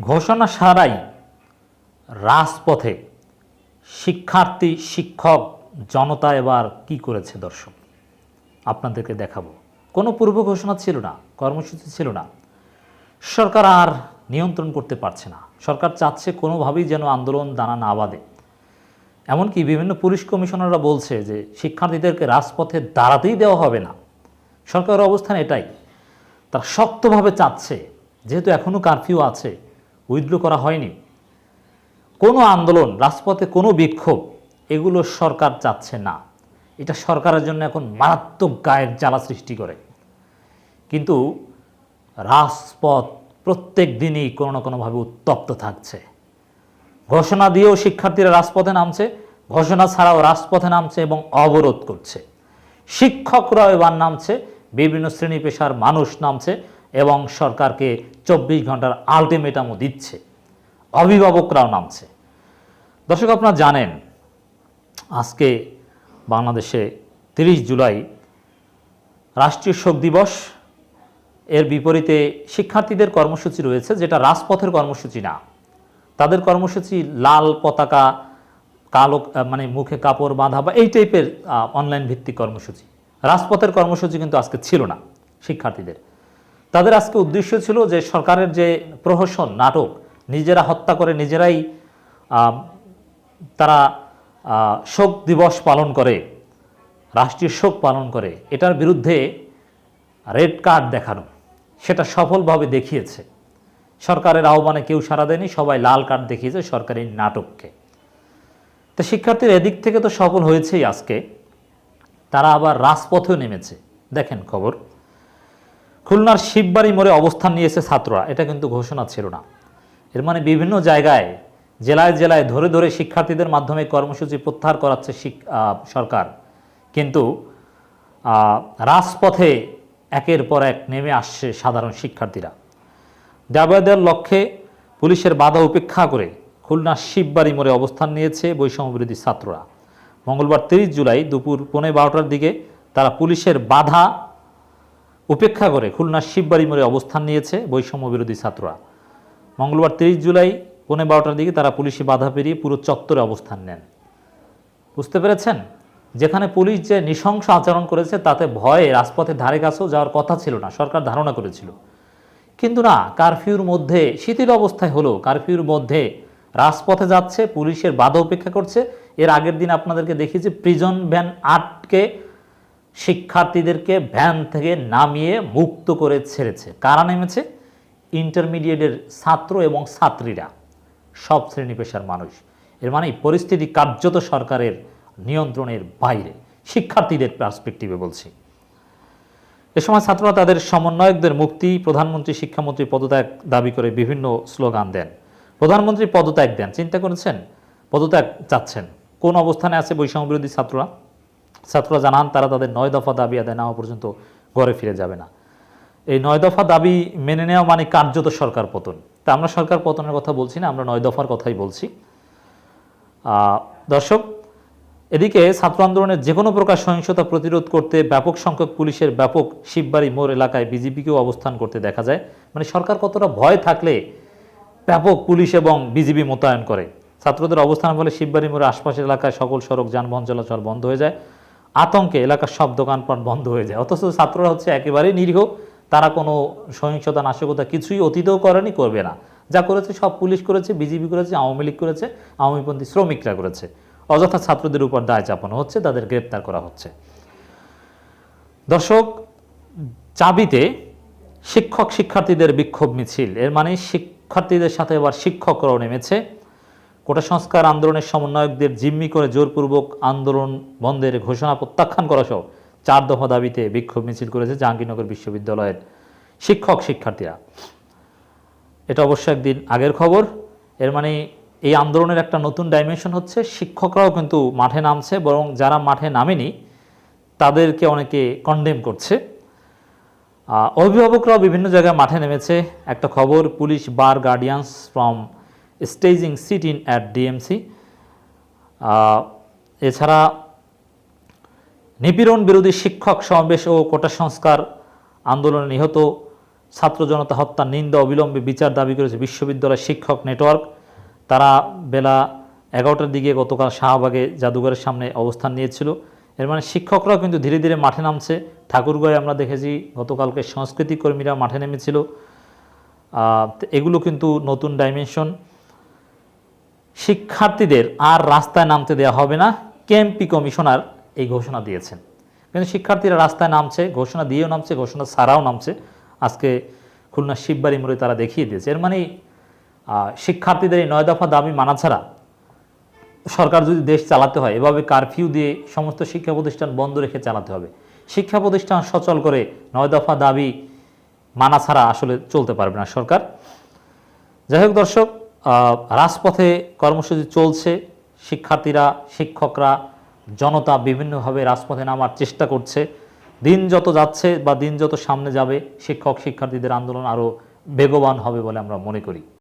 ঘোষণা সারাই রাজপথে শিক্ষার্থী, শিক্ষক, জনতা এবার কি করেছে দর্শক? আপনাদেরকে দেখাবো। কোনো পূর্ব ঘোষণা ছিল না, কর্মসূচি ছিল না। সরকার আর নিয়ন্ত্রণ করতে পারছে না। সরকার চাচ্ছে কোনোভাবেই যেন আন্দোলন দানা না বাঁধে। এমনকি বিভিন্ন পুলিশ কমিশনাররা বলছে যে শিক্ষার্থীদেরকে রাজপথে দাঁড়াতেই দেওয়া হবে না। সরকারের অবস্থান এটাই। তারা শক্তভাবে চাচ্ছে, যেহেতু এখনও কারফিউ আছে উইথড্র করা হয়নি। কোনো আন্দোলন, রাজপথে কোনো বিক্ষোভ, এগুলো সরকার চাচ্ছে না। এটা সরকারের জন্য এখন মারাত্মক গায়ের জ্বালা সৃষ্টি করে। কিন্তু রাজপথ প্রত্যেক দিনই কোনো না কোনোভাবে উত্তপ্ত থাকছে। ঘোষণা দিয়েও শিক্ষার্থীরা রাজপথে নামছে, ঘোষণা ছাড়াও রাজপথে নামছে এবং অবরোধ করছে। শিক্ষকরাও এবার নামছে, বিভিন্ন শ্রেণি পেশার মানুষ নামছে এবং সরকারকে চব্বিশ ঘণ্টার আলটিমেটামও দিচ্ছে। অভিভাবকরাও নামছে। দর্শক, আপনারা জানেন, আজকে বাংলাদেশে তিরিশ জুলাই রাষ্ট্রীয় শোক দিবস। এর বিপরীতে শিক্ষার্থীদের কর্মসূচি রয়েছে, যেটা রাজপথের কর্মসূচি না। তাদের কর্মসূচি লাল পতাকা, কালো মানে মুখে কাপড় বাঁধা বা এই টাইপের অনলাইন ভিত্তিক কর্মসূচি। রাজপথের কর্মসূচি কিন্তু আজকে ছিল না শিক্ষার্থীদের। তাদের আজকে উদ্দেশ্য ছিল যে সরকারের যে প্রহসন নাটক, নিজেরা হত্যা করে নিজেরাই তারা শোক দিবস পালন করে, রাষ্ট্রীয় শোক পালন করে। এটার বিরুদ্ধে রেড কার্ড দেখানো, সেটা সফলভাবে দেখিয়েছে। সরকারের আহ্বানে কেউ সাড়া দেয়নি, সবাই লাল কার্ড দেখিয়েছে সরকারি নাটককে। তো শিক্ষার্থীর এদিক থেকে তো সফল হয়েছেই আজকে। তারা আবার রাজপথেও নেমেছে। দেখেন খবর। খুলনার শিববাড়ি মোড়ে অবস্থান নিয়েছে ছাত্ররা। এটা কিন্তু ঘোষণা ছিল না। এর মানে বিভিন্ন জায়গায়, জেলায় জেলায় ধরে ধরে শিক্ষার্থীদের মাধ্যমে কর্মসূচি প্রত্যাহার করাচ্ছে সরকার। কিন্তু রাজপথে একের পর এক নেমে আসছে সাধারণ শিক্ষার্থীরা। দেওয়ার লক্ষ্যে পুলিশের বাধা উপেক্ষা করে খুলনা শিববাড়ি মোড়ে অবস্থান নিয়েছে বৈষম্যবিরোধী ছাত্ররা। মঙ্গলবার তিরিশ জুলাই দুপুর পৌনে বারোটার দিকে তারা পুলিশের বাধা উপেক্ষা করে খুলনা শিববাড়ি মোড়ে অবস্থান নিয়েছে বৈষম্য বিরোধী ছাত্ররা। মঙ্গলবার তিরিশ জুলাই পৌনে বারোটার দিকে তারা পুলিশে বাধা পেরিয়ে পুরো চত্বরে অবস্থান নেন। বুঝতে পেরেছেন? যেখানে পুলিশ যে নৃশংস আচরণ করেছে, তাতে ভয়ে রাজপথের ধারে কাছেও যাওয়ার কথা ছিল না, সরকার ধারণা করেছিল। কিন্তু না, কারফিউর মধ্যে, শিথিল অবস্থায় হলো কারফিউর মধ্যে রাজপথে যাচ্ছে, পুলিশের বাধা উপেক্ষা করছে। এর আগের দিন আপনাদেরকে দেখিয়েছি প্রিজন ভ্যান আটকে শিক্ষার্থীদেরকে ভ্যান থেকে নামিয়ে মুক্ত করে ছেড়েছে। কারা নেমেছে? ইন্টারমিডিয়েটের ছাত্র এবং ছাত্রীরা। সব শ্রেণি পেশার মানুষ। এর মানে পরিস্থিতি কার্যত সরকারের নিয়ন্ত্রণের বাইরে। শিক্ষার্থীদের পার্সপেক্টিভে বলছি। এ সময় ছাত্ররা তাদের সমন্বয়কদের মুক্তি, প্রধানমন্ত্রী শিক্ষামন্ত্রী পদত্যাগ দাবি করে বিভিন্ন স্লোগান দেন। প্রধানমন্ত্রী পদত্যাগ দেন। চিন্তা করেছেন? পদত্যাগ চাচ্ছেন। কোন অবস্থানে আছে বৈষম্য বিরোধী ছাত্ররা? ছাত্ররা জানান, তারা তাদের নয় দফা দাবি আদায় নেওয়া পর্যন্ত ঘরে ফিরে যাবে না। এই নয় দফা দাবি মেনে নেওয়া মানে কার্যত সরকার পতন। তা আমরা সরকার পতনের কথা বলছি না, আমরা নয় দফার কথাই বলছি। দর্শক, এদিকে ছাত্র আন্দোলনের যে কোনো প্রকার সহিংসতা প্রতিরোধ করতে ব্যাপক সংখ্যক পুলিশের ব্যাপক শিববাড়ি মোড় এলাকায় বিজেপিকেও অবস্থান করতে দেখা যায়। মানে সরকার কতটা ভয় থাকলে ব্যাপক পুলিশ এবং বিজিবি মোতায়েন করে। ছাত্রদের অবস্থান ফলে শিববাড়ি মোড়ের আশপাশের এলাকায় সকল সড়ক, যানবাহন চলাচল বন্ধ হয়ে যায়। আতঙ্কে এলাকার সব দোকানপাট বন্ধ হয়ে যায়। অথচ ছাত্ররা হচ্ছে একেবারেই নিরীহ। তারা কোনো সহিংসতা, নাশকতা কিছুই অতীতেও করেনি, করবে না। যা করেছে সব পুলিশ করেছে, বিজিবি করেছে, আওয়ামী লীগ করেছে, আওয়ামীপন্থী শ্রমিকরা করেছে। অযথা ছাত্রদের উপর দায় চাপানো হচ্ছে, তাদের গ্রেপ্তার করা হচ্ছে। দর্শক, চাবিতে শিক্ষক শিক্ষার্থীদের বিক্ষোভ মিছিল। এর মানে শিক্ষার্থীদের সাথে এবার শিক্ষকরাও নেমেছে। কোটা সংস্কার আন্দোলনের সমন্বয়কদের জিম্মি করে জোরপূর্বক আন্দোলন বন্ধের ঘোষণা প্রত্যাখ্যান করা সহ চার দফা দাবিতে বিক্ষোভ মিছিল করেছে জাহাঙ্গীরনগর বিশ্ববিদ্যালয়ের শিক্ষক শিক্ষার্থীরা। এটা অবশ্য একদিন আগের খবর। এর মানে এই আন্দোলনের একটা নতুন ডাইমেনশন হচ্ছে, শিক্ষকরাও কিন্তু মাঠে নামছে, বরং যারা মাঠে নামেনি, তাদেরকে অনেকে কন্ডেম করছে। অভিভাবকরাও বিভিন্ন জায়গায় মাঠে নেমেছে। একটা খবর, police bar guardians from staging sit in at DMC এছাড়া নিপীড়ন বিরোধী শিক্ষক সমাবেশ ও কোটা সংস্কার আন্দোলনে নিহত ছাত্র জনতা হত্যা নিন্দা অবিলম্বে বিচার দাবি করেছে বিশ্ববিদ্যালয় শিক্ষক নেটওয়ার্ক। তারা বেলা এগারোটার দিকে গতকাল শাহবাগে জাদুঘরের সামনে অবস্থান নিয়েছিল। এর মানে শিক্ষকরাও কিন্তু ধীরে ধীরে মাঠে নামছে। ঠাকুরগাঁয়ে আমরা দেখেছি গতকালকে সংস্কৃতি কর্মীরা মাঠে নেমেছিল। এগুলো কিন্তু নতুন ডাইমেনশন শিক্ষার্থীদের আর রাস্তায় নামতে দেওয়া হবে না। কেএমপি কমিশনার এই ঘোষণা দিয়েছেন। কিন্তু শিক্ষার্থীরা রাস্তায় নামছে, ঘোষণা দিয়েও নামছে, ঘোষণা ছাড়াও নামছে। আজকে খুলনা শিববাড়ি মোড়ে তারা দেখিয়ে দিয়েছে। এর মানে শিক্ষার্থীদের এই নয় দফা দাবি মানা ছাড়া সরকার যদি দেশ চালাতে হয়, এভাবে কারফিউ দিয়ে সমস্ত শিক্ষা প্রতিষ্ঠান বন্ধ রেখে চালাতে হবে। শিক্ষা প্রতিষ্ঠান সচল করে নয় দফা দাবি মানা ছাড়া আসলে চলতে পারবে না সরকার। যাই হোক দর্শক রাজপথে কর্মসূচি চলছে। শিক্ষার্থীরা, শিক্ষকরা, জনতা বিভিন্নভাবে রাজপথে নামার চেষ্টা করছে। দিন যত যাচ্ছে বা দিন যত সামনে যাবে শিক্ষক শিক্ষার্থীদের আন্দোলন আরও বেগবান হবে বলে আমরা মনে করি।